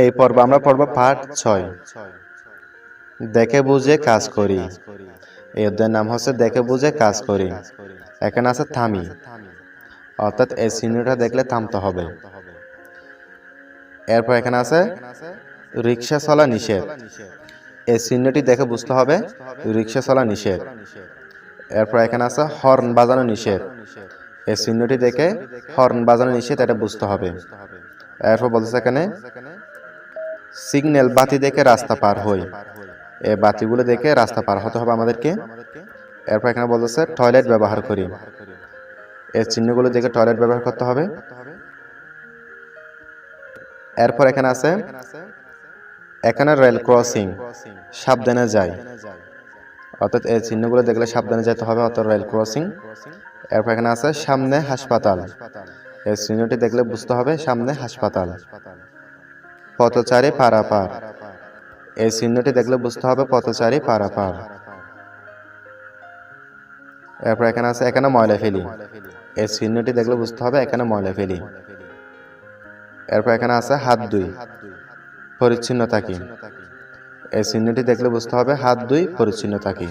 এই পর্ব আমরা পড়ব পার্ট ছয়। দেখে বুঝে কাজ করি। এই অধ্যায়ের নাম হচ্ছে দেখে বুঝে কাজ করি। এখানে আছে থামি। অর্থাৎ এই চিহ্নটা দেখলে থামতে হবে। এরপর এখানে আছে রিক্সা চলা নিষেধ। এই চিহ্নটি দেখে বুঝতে হবে রিক্সা চলা নিষেধ। এরপর এখানে আছে হর্ন বাজানো নিষেধ। এই চিহ্নটি দেখে হর্ন বাজানো নিষেধ, এটা বুঝতে হবে। এরপর বলতেছে এখানে সিগন্যাল বাতি দেখে রাস্তা পার হই। এই বাতিগুলো দেখে রাস্তা পার হতে হবে আমাদেরকে। এরপর এখানে বলতেছে টয়লেট ব্যবহার করি। এই চিহ্নগুলো দেখে টয়লেট ব্যবহার করতে হবে। এরপর এখানে আছে, এখানে রেল ক্রসিং সাবধানে যায় অর্থাৎ এই চিহ্নগুলো দেখলে সাবধানে যেতে হবে, অর্থাৎ রেল ক্রসিং এরপর এখানে আছে, সামনে হাসপাতাল। এই চিহ্নটি দেখলে বুঝতে হবে, সামনে হাসপাতাল। পথচারী পারাপার। এই চিহ্নটি দেখলে বুঝতে হবে পথচারী পারাপার। এরপর এখানে আছে, এখানে ময়লা ফেলি। এই চিহ্নটি দেখলে বুঝতে হবে এখানে ময়লা ফেলি। এরপর এখানে আছে হাত দুই পরিচ্ছন্ন থাকি এই চিহ্নটি দেখলে বুঝতে হবে হাত দুই পরিচ্ছন্ন থাকি